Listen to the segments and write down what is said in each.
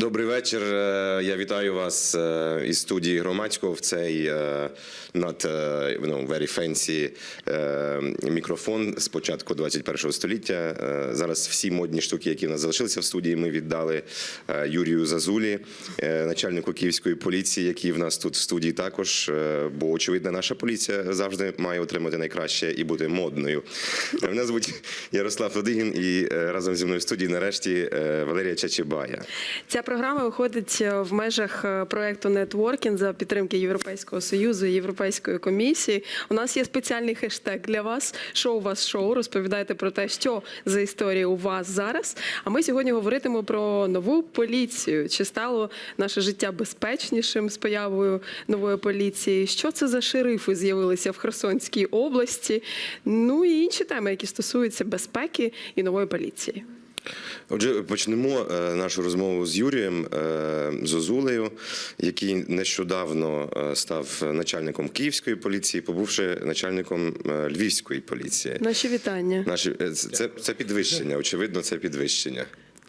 Добрий вечір. Е, Я вітаю вас е, із студії громадського в цей е, над ну, very fancy мікрофон з початку 21 століття. Зараз всі модні штуки, які в нас залишилися в студії, ми віддали Юрію Зазулі, начальнику київської поліції, який в нас тут в студії також. Бо очевидно, наша поліція завжди має отримати найкраще і бути модною. Мене звуть Ярослав Лодигін, і разом зі мною в студії нарешті Валерія Чачебая. Ця програма виходить е, в межах е, проекту Networking за підтримки Європейського союзу і Європейської комісії. У нас є спеціальний хештег для вас. Шоу вас шоу. Розповідайте про те, що за історія у вас зараз. А ми сьогодні говоритимо про нову поліцію. Чи стало наше життя безпечнішим з появою нової поліції? Що це за шерифи з'явилися в Херсонській області? Ну і інші теми, які стосуються безпеки і нової поліції. Отже, почнемо е, нашу розмову з Юрієм е, Зозулею, який нещодавно е, став начальником Київської поліції, побувши начальником Львівської поліції. Наші вітання. Наші це, це, це підвищення. Очевидно, це підвищення.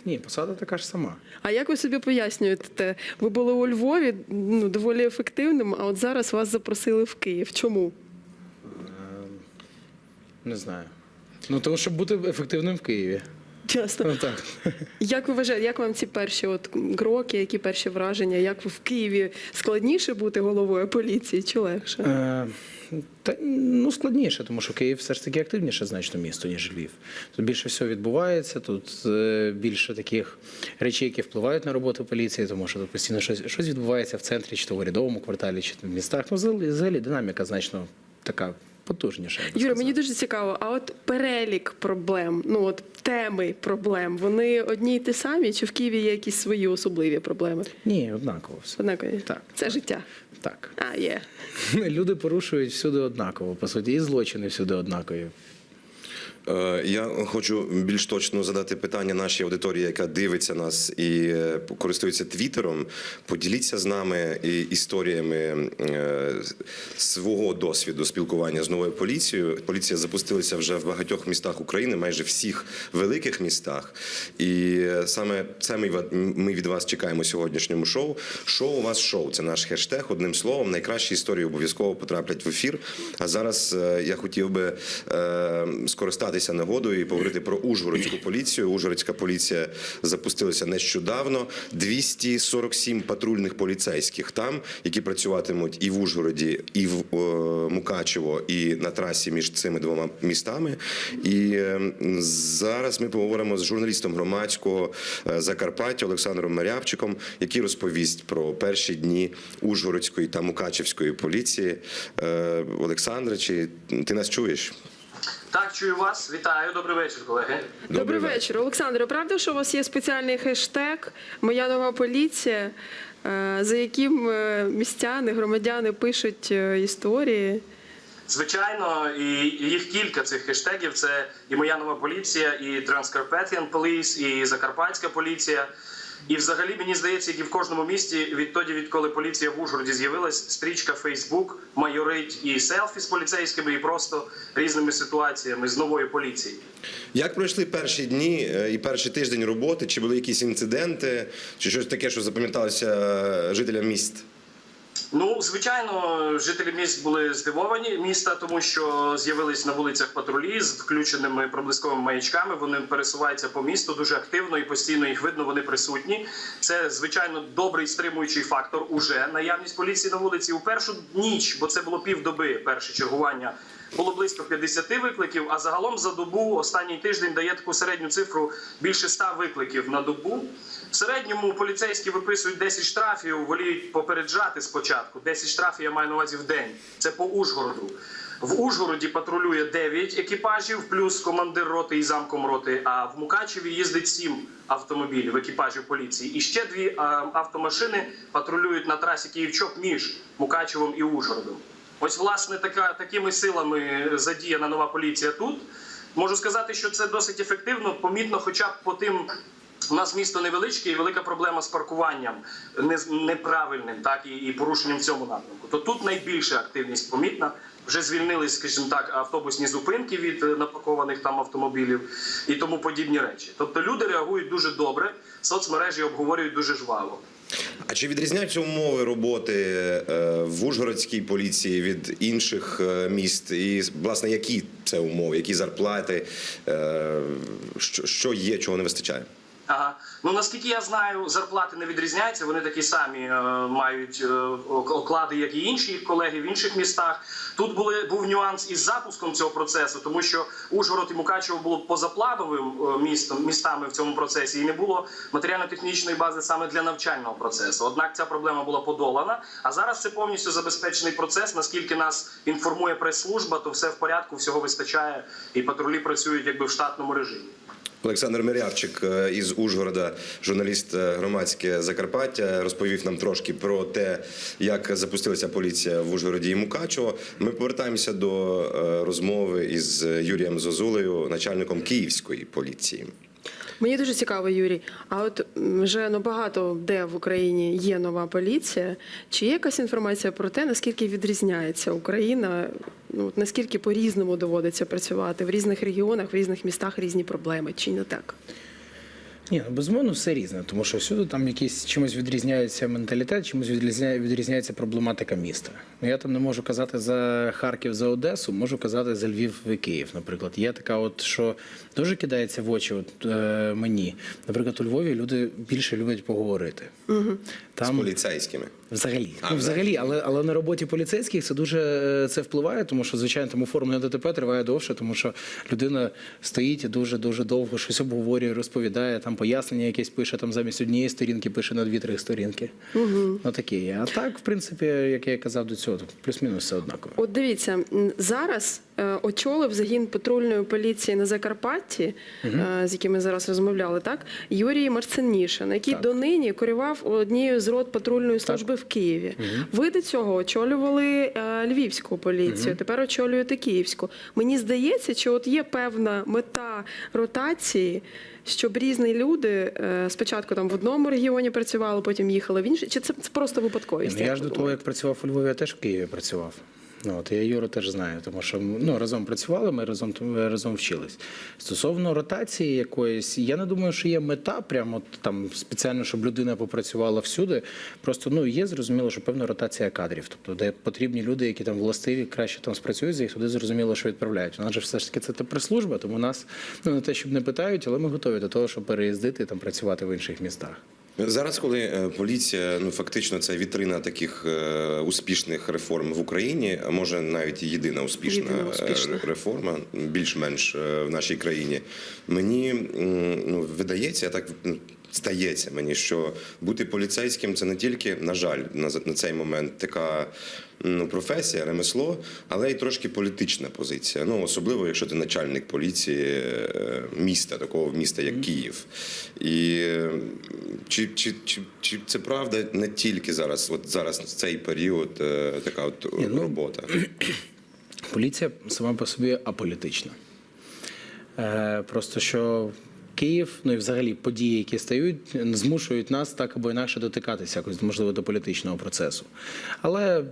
Ні, посада така ж сама. А як ви собі пояснюєте? те? Ви були у Львові ну, доволі ефективним, а от зараз вас запросили в Київ. Чому? Не знаю. Ну, тому щоб бути ефективним в Києві. Часто. Ну так. Як ви вважаєте, як вам ці перші от кроки, які перші враження? Як в Києві складніше бути головою поліції чи легше? Е, та, ну, складніше, тому що Київ все ж таки активніше значно місто, ніж Львів. Тут більше всього відбувається, тут е, більше таких речей, які впливають на роботу поліції, тому що тут постійно щось, щось відбувається в центрі, чи то в урядовому кварталі, чи то в містах. Ну, взагалі динаміка значно така потужніша. Юра, мені дуже цікаво, а от перелік проблем, ну от теми проблем, вони одні й ті самі, чи в Києві є якісь свої особливі проблеми? Ні, однаково все. Однакові? Так. Це життя. Так. А, є. Люди порушують всюди однаково, по суті, і злочини всюди однакові. Е, Я хочу більш точно задати питання нашій аудиторії, яка дивиться нас і е, користується твіттером. Поділіться з нами історіями е, свого досвіду спілкування з новою поліцією. Поліція запустилася вже в багатьох містах України, майже всіх великих містах. І саме це ми від вас чекаємо сьогоднішньому шоу. Шоу у вас шоу. Це наш хештег. Одним словом, найкращі історії обов'язково потраплять в ефір. А зараз я хотів би е, скористатися нагодою і поговорити про Ужгородську поліцію. Ужгородська поліція запустилася нещодавно. 247 патрульних поліцейських там, які працюватимуть і в Ужгороді, і в е, Мукачево, і на трасі між цими двома містами. І е, зараз ми поговоримо з журналістом громадського е, Закарпаття Олександром Марябчиком, який розповість про перші дні Ужгородської та Мукачевської поліції. Олександре, чи ти нас чуєш? Так, чую вас. Вітаю. Добрий вечір, колеги. Добрий, вечір. Олександре, правда, що у вас є спеціальний хештег Моя нова поліція, е, за яким е, містяни, громадяни пишуть е, історії? Звичайно, і їх кілька цих хештегів. Це і моя нова поліція, і Transcarpathian Police, і Закарпатська поліція. І взагалі мені здається, як і в кожному місті, відтоді, відколи поліція в Ужгороді з'явилась, стрічка Фейсбук майорить і селфі з поліцейськими, і просто різними ситуаціями з новою поліцією. Як пройшли перші дні е, і перший тиждень роботи? Чи були якісь інциденти, чи щось таке, що запам'яталося е, жителям міст? Ну, звичайно, жителі міст були здивовані міста, тому що з'явились на вулицях патрулі з включеними проблисковими маячками. Вони пересуваються по місту дуже активно і постійно їх видно. Вони присутні. Це звичайно добрий стримуючий фактор. Уже наявність поліції на вулиці у першу ніч, бо це було півдоби перше чергування. Було близько 50 викликів. А загалом за добу останній тиждень дає таку середню цифру більше 100 викликів на добу. В середньому поліцейські виписують 10 штрафів, воліють попереджати спочатку. 10 штрафів я маю на увазі в день. Це по Ужгороду. В Ужгороді патрулює 9 екіпажів, плюс командир роти і замком роти. А в Мукачеві їздить 7 автомобілів, екіпажів поліції. І ще дві автомашини патрулюють на трасі Київчок між Мукачевом і Ужгородом. Ось, власне, така, такими силами задіяна нова поліція тут. Можу сказати, що це досить ефективно, помітно, хоча б по тим У нас місто невеличке і велика проблема з паркуванням не- неправильним, так і, і порушенням в цьому напрямку. То тут найбільша активність помітна. Вже звільнились, скажімо так, автобусні зупинки від е, напакованих там автомобілів і тому подібні речі. Тобто люди реагують дуже добре, соцмережі обговорюють дуже жваво. А чи відрізняються умови роботи е, в Ужгородській поліції від інших е, міст? І власне які це умови, які зарплати, е, що, що є, чого не вистачає? Ага. Ну наскільки я знаю, зарплати не відрізняються. Вони такі самі е, мають е, оклади, як і інші їх колеги в інших містах. Тут були був нюанс із запуском цього процесу, тому що Ужгород і Мукачево було позаплановим е, містом містами в цьому процесі, і не було матеріально-технічної бази саме для навчального процесу. Однак ця проблема була подолана. А зараз це повністю забезпечений процес. Наскільки нас інформує прес-служба, то все в порядку, всього вистачає, і патрулі працюють якби в штатному режимі. Олександр Мирявчик е, із Ужгорода, журналіст е, громадське Закарпаття, розповів нам трошки про те, як запустилася поліція в Ужгороді і Мукачево. Ми повертаємося до е, розмови із Юрієм Зозулею, начальником Київської поліції. Мені дуже цікаво, Юрій. А от вже ну багато де в Україні є нова поліція. Чи є якась інформація про те, наскільки відрізняється Україна? Ну наскільки по-різному доводиться працювати в різних регіонах, в різних містах різні проблеми, чи не так? Ні, ну безумовно, все різне, тому що всюди там якийсь чимось відрізняється менталітет, чимось відрізняє, відрізняється проблематика міста. Ну я там не можу казати за Харків, за Одесу, можу казати за Львів і Київ. Наприклад, є така, от що дуже кидається в очі, от е, мені. Наприклад, у Львові люди більше люблять поговорити. Угу. З поліцейськими. Взагалі, А, ну, взагалі, але але на роботі поліцейських це дуже е, це впливає, тому що звичайно там оформлення ДТП триває довше, тому що людина стоїть і дуже дуже довго щось обговорює, розповідає, там пояснення якесь пише там замість однієї сторінки, пише на дві-три сторінки. Угу. Ну такі є. А так, в принципі, як я казав до цього, плюс-мінус все однаково. От дивіться, зараз е, очолив загін патрульної поліції на Закарпатті, е, з яким ми зараз розмовляли, так Юрій Марцинішин, який Так. донині керував однією з рот патрульної служби в Києві. Ви до цього очолювали е, львівську поліцію, тепер очолюєте київську. Мені здається, чи от є певна мета ротації. Щоб різні люди е, спочатку там в одному регіоні працювали, потім їхали в інший, чи це, це просто випадковість? Ну, я ж до того, як працював у Львові, я теж в Києві працював. От, я Юру теж знаю, тому що ну, разом працювали, ми разом, разом вчились. Стосовно ротації якоїсь, я не думаю, що є мета, прямо от там спеціально, щоб людина попрацювала всюди. Просто ну, є зрозуміло, що певна ротація кадрів. Тобто, де потрібні люди, які там властиві, краще там спрацюють, за їх туди зрозуміло, що відправляють. У нас же все ж таки це та прес-служба, тому нас ну, не те, щоб не питають, але ми готові до того, щоб переїздити і там працювати в інших містах. Зараз, коли е, поліція, ну фактично, це вітрина таких е, успішних реформ в Україні, може навіть єдина успішна, Єдина успішна. е, реформа, більш-менш в нашій країні. Мені ну, видається, так ну, здається мені, що бути поліцейським це не тільки, на жаль, на, на цей момент така. Ну, професія, ремесло, але й трошки політична позиція. Ну, особливо, якщо ти начальник поліції е, міста, такого міста, як Київ. І чи, чи, чи, чи це правда не тільки зараз, от зараз цей період е, така от Ні, ну, робота? Поліція сама по собі аполітична. Е, просто що Київ, ну і взагалі події, які стають, змушують нас так або інакше дотикатися якось, можливо, до політичного процесу. Але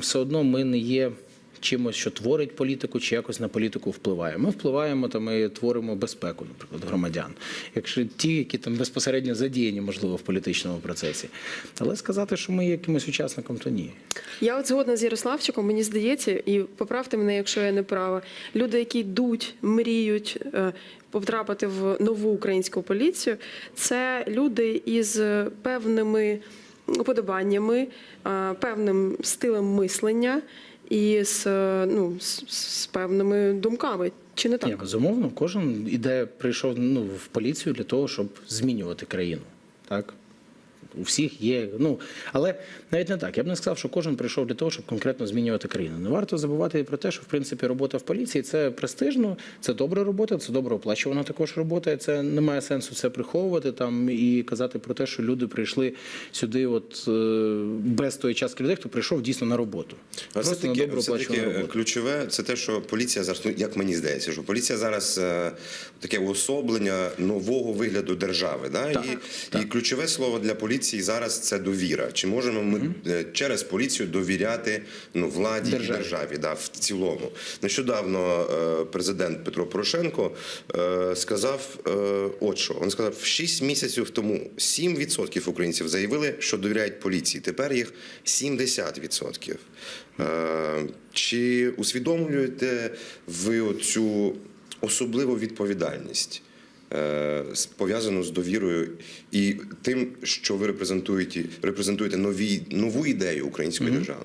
все одно ми не є. Чимось, що творить політику, чи якось на політику впливає. Ми впливаємо там і творимо безпеку, наприклад, громадян. Якщо ті, які там безпосередньо задіяні, можливо, в політичному процесі. Але сказати, що ми є якимось учасником, то ні. Я от згодна з Ярославчиком, мені здається, і поправте мене, якщо я не права. Люди, які йдуть, мріють е, потрапити в нову українську поліцію, це люди із певними уподобаннями, е, певним стилем мислення і з, е, ну, з, з певними думками. Чи не так? Ні, безумовно, кожен іде, прийшов ну, в поліцію для того, щоб змінювати країну. Так? У всіх є. Ну але навіть не так. Я б не сказав, що кожен прийшов для того, щоб конкретно змінювати країну. Не варто забувати і про те, що в принципі робота в поліції це престижно, це добра робота, це добре оплачувана також робота. І це немає сенсу це приховувати там і казати про те, що люди прийшли сюди, от е, без тої частки людей, хто прийшов дійсно на роботу. А все таки, добру все таки ключове це те, що поліція зараз, ну як мені здається, що поліція зараз е, таке уособлення нового вигляду держави. Да? Так, і, і ключове слово для поліції зараз це довіра. Чи можемо ми е, через поліцію довіряти ну, владі Державі. і державі да, в цілому? Нещодавно е, президент Петро Порошенко е, сказав, от що він сказав, 6 місяців тому 7% українців заявили, що довіряють поліції. Тепер їх 70%. Е, Чи усвідомлюєте ви цю особливу відповідальність? Е, Пов'язану з довірою і тим, що ви репрезентуєте, репрезентуєте нові, нову ідею української держави.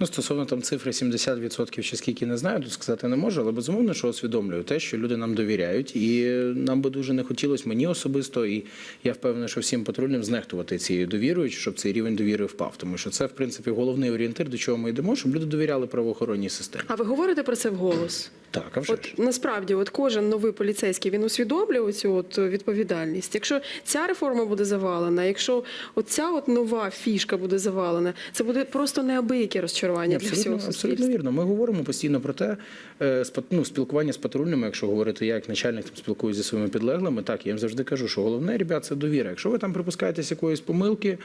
Ну, стосовно там цифри 70% чи скільки не знаю, тут сказати не можу, але безумовно, що усвідомлюю те, що люди нам довіряють, і нам би дуже не хотілося мені особисто, і я впевнений, що всім патрульним знехтувати цією довірою, щоб цей рівень довіри впав. Тому що це, в принципі, головний орієнтир, до чого ми йдемо, щоб люди довіряли правоохоронній системі. А ви говорите про це вголос? Так, а вже ж. Насправді, от кожен новий поліцейський він усвідомлює цю от відповідальність. Якщо ця реформа буде завалена, якщо оця от нова фішка буде завалена, це буде просто неабияке розчарування для всього Абсолютно, абсолютно вірно. Ми говоримо постійно про те, е, ну, спілкування з патрульними, якщо говорити, я як начальник там спілкуюся зі своїми підлеглими, так я їм завжди кажу, що головне, ребят, це довіра. Якщо ви там припускаєтесь якоїсь помилки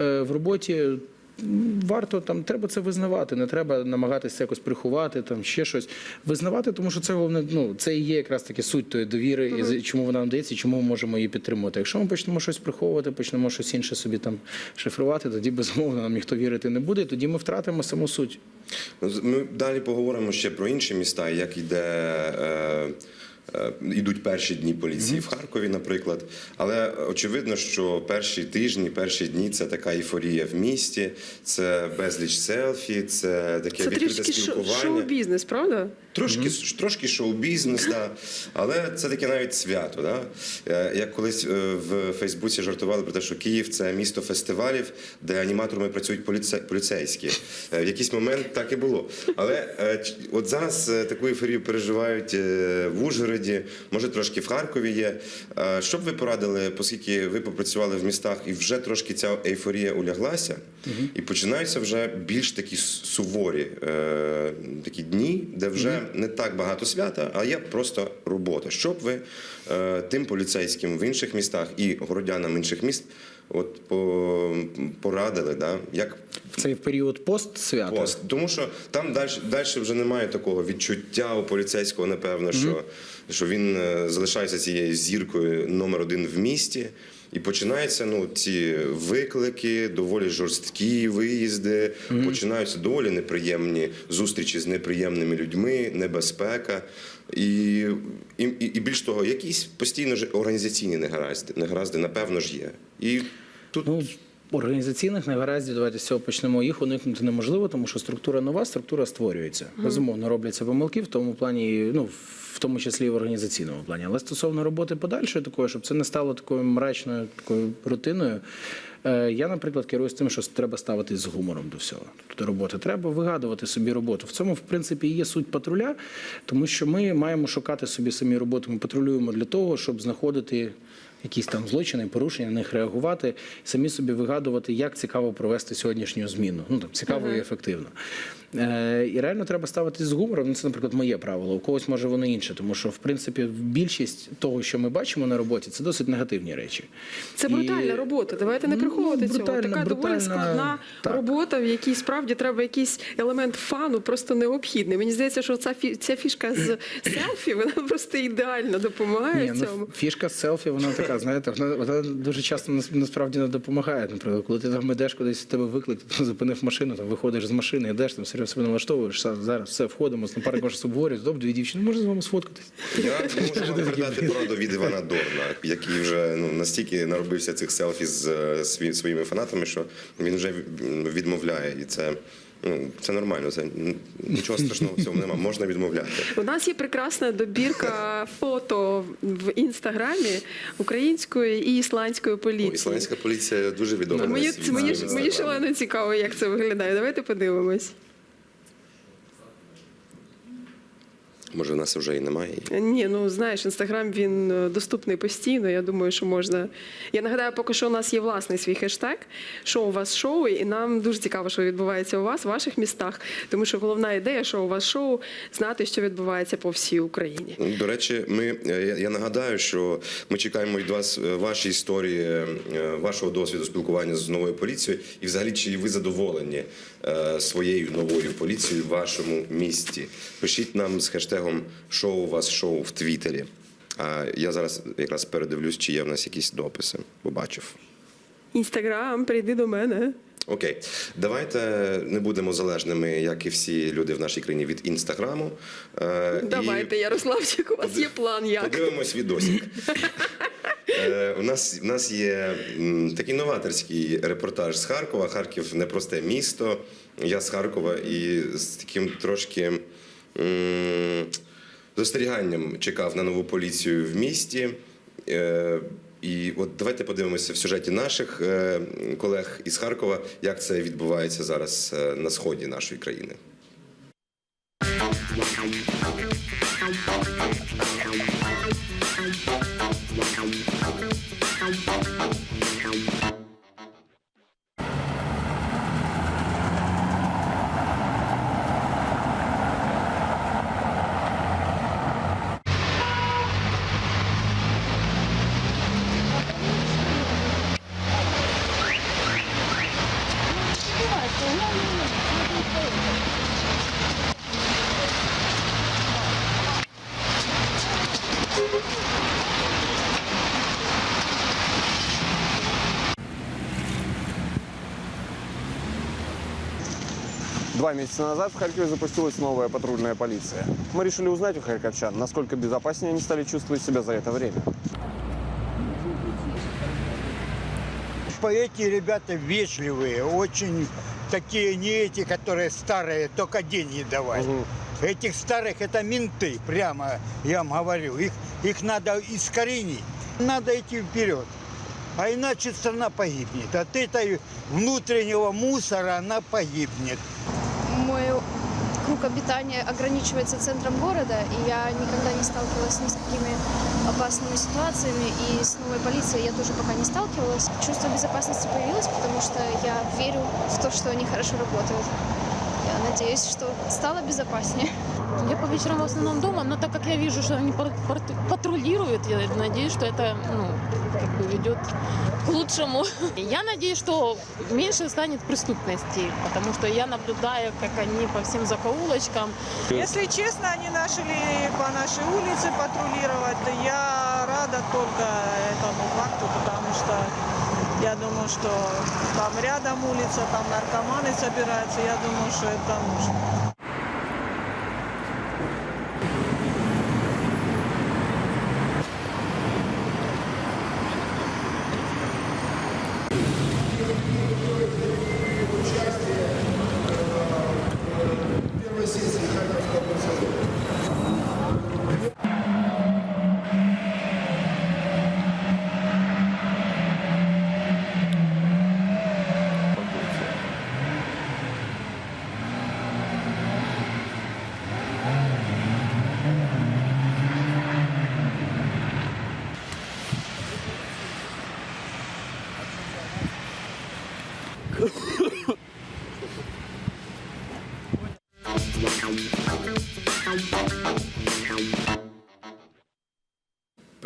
е, в роботі. Варто там треба це визнавати, не треба намагатися якось приховати, там ще щось визнавати, тому що це головне. Ну це і є якраз таки суть тої довіри, і чому вона нам дається, і чому ми можемо її підтримувати. Якщо ми почнемо щось приховувати, почнемо щось інше собі там шифрувати, тоді безумовно нам ніхто вірити не буде. і Тоді ми втратимо саму суть. Ну, Ми далі поговоримо ще про інші міста, як іде. Е, е, Ідуть перші дні поліції в Харкові, наприклад. Але очевидно, що перші тижні, перші дні це така ейфорія в місті, це безліч селфі, це таке Це відкрите спілкування. Це спілкування. шоу-бізнес, правда? Трошки, трошки шоу-бізнес, да. але це таке навіть свято. Да? Е, Як колись е, в Фейсбуці жартували про те, що Київ це місто фестивалів, де аніматорами працюють поліце- поліцейські. Е, В якийсь момент так і було. Але от зараз таку ейфорію переживають в Ужгороді, може трошки в Харкові є. Що б ви порадили, оскільки ви попрацювали в містах і вже трошки ця ейфорія уляглася, і починаються вже більш такі суворі такі дні, де вже не так багато свята, а є просто робота. Що б ви е, тим поліцейським в інших містах і городянам інших міст от по, порадили, да? як В цей період пост свята. пост? Тому що там далі, далі вже немає такого відчуття у поліцейського, напевно, що, що він е, залишається цією зіркою номер один в місті. І починаються ну ці виклики, доволі жорсткі виїзди. Починаються доволі неприємні зустрічі з неприємними людьми, небезпека. І, і, і і більш того, якісь постійно ж організаційні негаразди, негаразди, напевно ж є. І тут Ну, організаційних негараздів, давайте з цього почнемо. Їх уникнути неможливо, тому що структура нова, структура створюється. Безумовно, робляться помилки в тому плані, ну в тому числі і в організаційному плані. Але стосовно роботи подальшої такої, щоб це не стало такою мрачною такою рутиною. е, Я, наприклад, керуюсь тим, що треба ставитись з гумором до всього. Тобто роботи треба вигадувати собі роботу. В цьому, в принципі, є суть патруля, тому що ми маємо шукати собі самі роботу. Ми патрулюємо для того, щоб знаходити якісь там злочини, порушення, на них реагувати, самі собі вигадувати, як цікаво провести сьогоднішню зміну. Ну там цікаво і ефективно. Е, і реально треба ставитись з гумором. Ну, це, наприклад, моє правило. У когось може воно інше, тому що в принципі більшість того, що ми бачимо на роботі, це досить негативні речі. Це І- брутальна робота. Давайте не Ну, приховувати цього. брутальна, Така доволі складна так. робота, в якій справді треба якийсь елемент фану, просто необхідний. Мені здається, що ця ця фішка з селфі вона просто ідеально допомагає Ні, ну, цьому. фішка з селфі, вона така, знаєте, вона, вона дуже часто нас- насправді не допомагає. Наприклад, коли ти там йдеш кудись, тебе виклик, ти там зупинив машину, там виходиш з машини, йдеш, там серйозно себе налаштовуєш, зараз все, входимо, з напарник може обговорюють, добре, дві дівчини, може з вами сфоткатись. Я можу вам передати пораду від Івана Дорна, який вже ну настільки наробився цих селфі з е, своїми фанатами, що він вже відмовляє, і це Ну, це нормально, це нічого страшного в цьому немає. Можна відмовляти. У нас є прекрасна добірка фото в інстаграмі української і ісландської О, поліції. ісландська поліція дуже відома. на Мені, мені, мені шалено цікаво, як це виглядає. Давайте подивимось. Може, в нас вже і немає. Ні, ну знаєш, інстаграм він е, доступний постійно. Я думаю, що можна. Я нагадаю, поки що у нас є власний свій хештег «Шоу у вас шоу, і нам дуже цікаво, що відбувається у вас, в ваших містах. Тому що головна ідея «Шоу у вас шоу знати, що відбувається по всій Україні. До речі, ми е, я, я нагадаю, що ми чекаємо від вас е, ваші історії, вашого досвіду спілкування з новою поліцією, і взагалі чи ви задоволені своєю новою поліцією в вашому місті? Пишіть нам з хештегом «Шоу у вас шоу в Твіттері. А я зараз якраз передивлюсь, чи є в нас якісь дописи. Побачив. Інстаграм, прийди до мене. Окей, давайте не будемо залежними, як і всі люди в нашій країні, від інстаграму. Е, і- Давайте, Ярославчик, у вас є план як. Подивимось відосик. Е, У нас, у нас є такий новаторський репортаж з Харкова. Харків непросте місто. Я з Харкова і з таким трошки застеріганням чекав на нову поліцію в місті. Е, І от давайте подивимося в сюжеті наших е, колег із Харкова, як це відбувається зараз е, на сході нашої країни. Два месяца назад в Харькове запустилась новая патрульная полиция. Мы решили узнать у харьковчан, насколько безопаснее они стали чувствовать себя за это время. Эти ребята вежливые, очень такие не эти, которые старые, только деньги давать. Мгм. Этих старых это менты, прямо я вам говорю. Их, их надо искоренить. Надо идти вперед. А иначе страна погибнет. От этой внутреннего мусора она погибнет. Мой круг обитания ограничивается центром города, и я никогда не сталкивалась ни с какими опасными ситуациями, и с новой полицией я тоже пока не сталкивалась. Чувство безопасности появилось, потому что я верю в то, что они хорошо работают. Я надеюсь, что стало безопаснее. Я по вечерам в основном дома, но так как я вижу, что они патрулируют, я надеюсь, что это ну, как бы ведет к лучшему. Я надеюсь, что меньше станет преступности, потому что я наблюдаю, как они по всем закоулочкам Если честно, они начали по нашей улице патрулировать. Я рада только этому факту, потому что я думаю, что там рядом улица, там наркоманы собираются. Я думаю, что это нужно.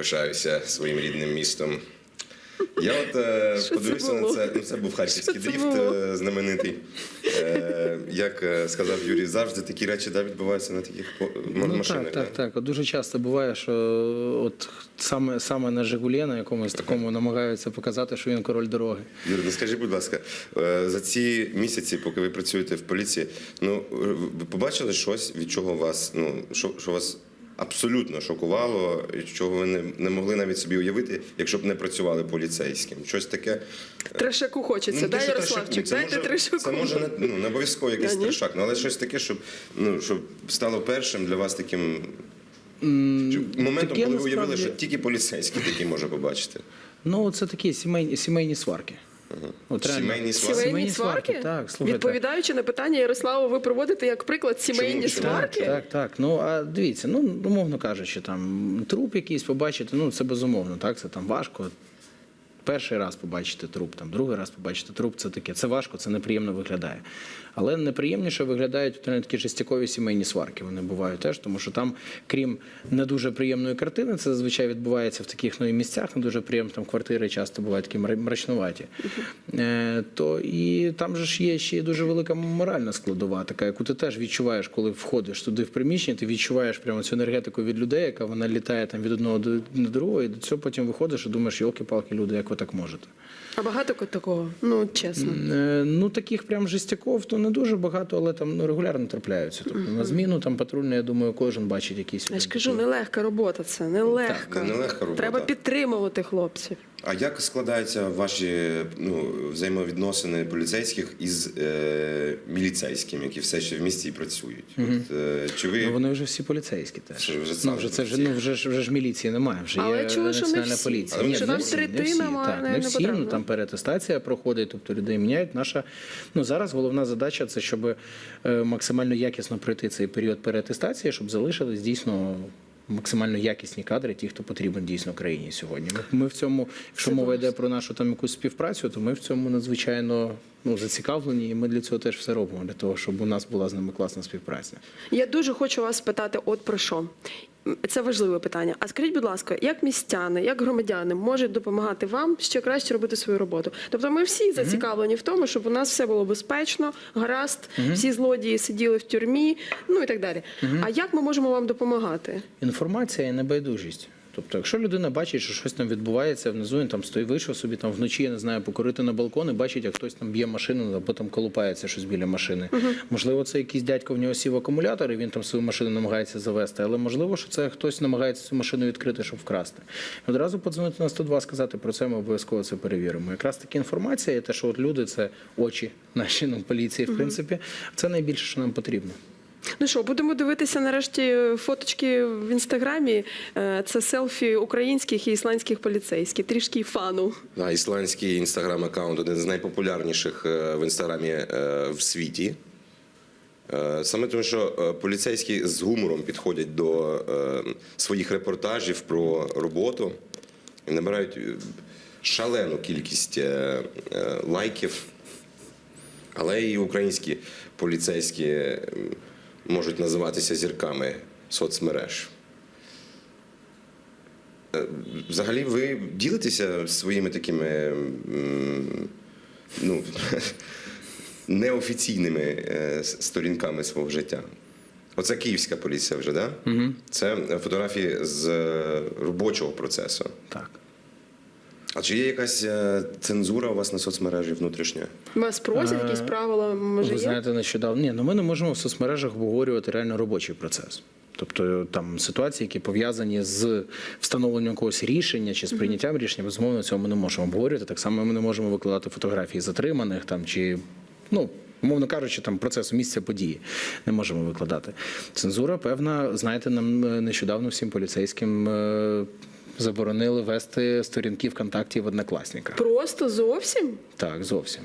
Пишаюся своїм рідним містом. Я от е, подивився на це. Ну, це був харківський це дріфт е, знаменитий. Е, як е, сказав Юрій, завжди такі речі да, відбуваються на таких по- м- Ну, машинах. так, да. так, так. От дуже часто буває, що от саме, саме на Жигулі на якомусь такому намагаються показати, що він король дороги. Юрій, ну скажіть, будь ласка, е, за ці місяці, поки ви працюєте в поліції, ну е, ви побачили щось, від чого вас, ну що, що вас абсолютно шокувало, чого ви не, не могли навіть собі уявити, якщо б не працювали поліцейським. Щось таке. Трешаку хочеться, Ну, да, що Ярославчик? це Дайте може- трешаку. Це може не, ну, не обов'язково якийсь трешак, ну, але щось таке, щоб, ну, щоб стало першим для вас таким моментом, таке коли ви уявили, насправді- що тільки поліцейський такий може побачити. Ну, це такі сімейні, сімейні сварки. От реально. Сімейні сварки? Сімейні сварки? Так, слухайте. Відповідаючи на питання Ярослава, ви проводите як приклад сімейні Чому? сварки? Так, так, так. Ну а дивіться, ну умовно кажучи, там труп якийсь побачити, ну це безумовно, так це там важко. Перший раз побачити труп, там другий раз побачити труп, це таке. Це важко, це неприємно виглядає. Але неприємніше виглядають такі жестякові сімейні сварки. Вони бувають теж, тому що там, крім не дуже приємної картини, це зазвичай відбувається в таких ну, місцях, не дуже приємно, там квартири часто бувають такі мра- мрачнуваті. Е, то і там же ж є ще дуже велика моральна складова, така, яку ти теж відчуваєш, коли входиш туди в приміщення, ти відчуваєш прямо цю енергетику від людей, яка вона літає там від одного до другого, і до цього потім виходиш і думаєш, йолки-палки, люди, як ви так можете. А багато такого? Ну, чесно. Е, Ну, таких прям жестяков, то не дуже багато, але там ну, регулярно трапляються. Тобто на зміну там патрульний, я думаю, кожен бачить якісь. Я ж кажу, нелегка робота це, нелегка. Так, нелегка робота. Треба підтримувати хлопців. А як складаються ваші ну, взаємовідносини поліцейських із е, міліцейськими, які все ще в місті працюють? От, е, чи ви Ну, вони вже всі поліцейські теж. Вже ну, вже це вже ну вже ж вже ж міліції немає. Вже Але є чули, що не національна всі. поліція. Але Ні, що не там всі, не третина всі, має, так, не- не не всі. Ну потрібно. там переатестація проходить, тобто людей міняють. Наша ну зараз головна задача це щоб е, максимально якісно пройти цей період переатестації, щоб залишились дійсно. Максимально якісні кадри, ті, хто потрібен дійсно країні сьогодні. Ми, ми в цьому, якщо мова йде про нашу там якусь співпрацю, то ми в цьому надзвичайно ну зацікавлені, і ми для цього теж все робимо для того, щоб у нас була з ними класна співпраця. Я дуже хочу вас спитати, от про що. Це важливе питання. А скажіть, будь ласка, як містяни, як громадяни можуть допомагати вам ще краще робити свою роботу? Тобто, ми всі зацікавлені в тому, щоб у нас все було безпечно, гаразд, всі злодії сиділи в тюрмі, ну і так далі. А як ми можемо вам допомагати? Інформація і небайдужість. Тобто, якщо людина бачить, що щось там відбувається внизу, він там стоїть, вийшов собі там вночі, я не знаю, покорити на балкон і бачить, як хтось там б'є машину або там колупається щось біля машини. Можливо, це якийсь дядько в нього сів акумулятор, і він там свою машину намагається завести, але можливо, що це хтось намагається цю машину відкрити, щоб вкрасти. І одразу подзвонити на 102, сказати про це, ми обов'язково це перевіримо. Якраз таки інформація, і те, що от люди це очі наші ну, поліції, в принципі, це найбільше, що нам потрібно. Ну що, будемо дивитися нарешті фоточки в інстаграмі. Е, Це селфі українських і ісландських поліцейських, трішки фану. Да, ісландський інстаграм-аккаунт один з найпопулярніших е, в інстаграмі е, в світі. Саме тому, що поліцейські з гумором підходять до своїх репортажів про роботу і набирають шалену кількість лайків. Але і українські поліцейські можуть називатися зірками соцмереж. Е, Взагалі, ви ділитеся своїми такими ну, неофіційними е, сторінками свого життя. Оце київська поліція вже, да? Угу. Це фотографії з е, робочого процесу. Так. А чи є якась е, цензура у вас на соцмережі внутрішня? Вас просять якісь правила? Може, Ви є? знаєте, нещодавно. Ні, ну ми не можемо в соцмережах обговорювати реально робочий процес. Тобто там ситуації, які пов'язані з встановленням якогось рішення чи з прийняттям рішення, безумовно, цього ми не можемо обговорювати. Так само ми не можемо викладати фотографії затриманих там чи ну. Умовно кажучи, там процесу місця події не можемо викладати. Цензура, певна, знаєте, нам е, нещодавно всім поліцейським е, заборонили вести сторінки ВКонтакті в однокласниках. Просто зовсім? Так, зовсім.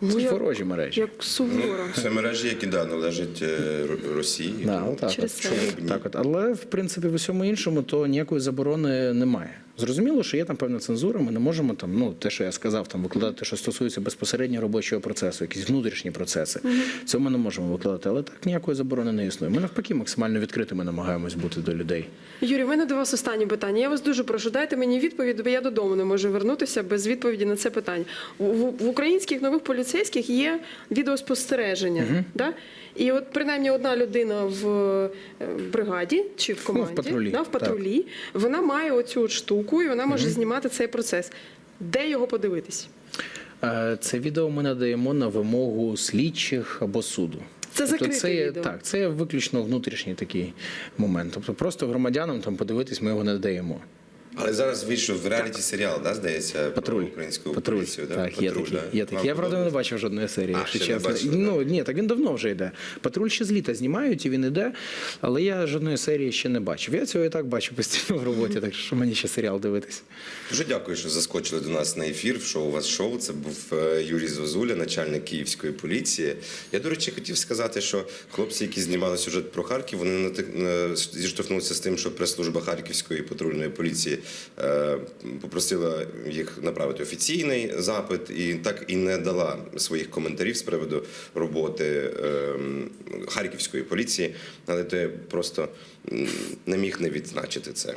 Ну, Це як- ворожі мережі. Як суворо. Це мережі, які да, належать е, Росії. Да, Тому так, Через? Так от. Але в принципі в усьому іншому то ніякої заборони немає. Зрозуміло, що є там певна цензура. Ми не можемо там, ну те, що я сказав, там викладати, що стосується безпосередньо робочого процесу, якісь внутрішні процеси. Цього ми не можемо викладати. Але так ніякої заборони не існує. Ми навпаки максимально відкритими намагаємось бути до людей. Юрій, в мене до вас останнє питання. Я вас дуже прошу, дайте мені відповідь, бо я додому не можу вернутися без відповіді на це питання. В, в- в українських нових поліцейських є відеоспостереження. Да? І от принаймні одна людина в е, бригаді чи в команді, патрулі, да, в патрулі вона має оцю от штуку і вона може знімати цей процес. Де його подивитись? Е, Це відео ми надаємо на вимогу слідчих або суду. Це закрите це відео. так, це виключно внутрішній такий момент. Тобто просто громадянам там подивитись, ми його не даємо. Але зараз вийшов в реаліті серіал, да, здається, Патруль. українську Патруль. поліцію. Да? Так, є Патруль, такі. да? Є такі. Я правда не бачив жодної серії, А, якщо ще не чесно. бачили, ну ні, так він давно вже йде. Патруль ще з літа знімають, і він іде, але я жодної серії ще не бачив. Я цього і так бачу постійно в роботі, так що мені ще серіал дивитись. Дуже дякую, що заскочили до нас на ефір. В шоу у вас шоу. Це був е, Юрій Зозуля, начальник київської поліції. Я, до речі, хотів сказати, що хлопці, які знімали сюжет про Харків, вони зіштовхнулися з тим, що прес-служба Харківської патрульної поліції попросила їх направити офіційний запит, і так і не дала своїх коментарів з приводу роботи е, Харківської поліції. Але то я просто не міг не відзначити це.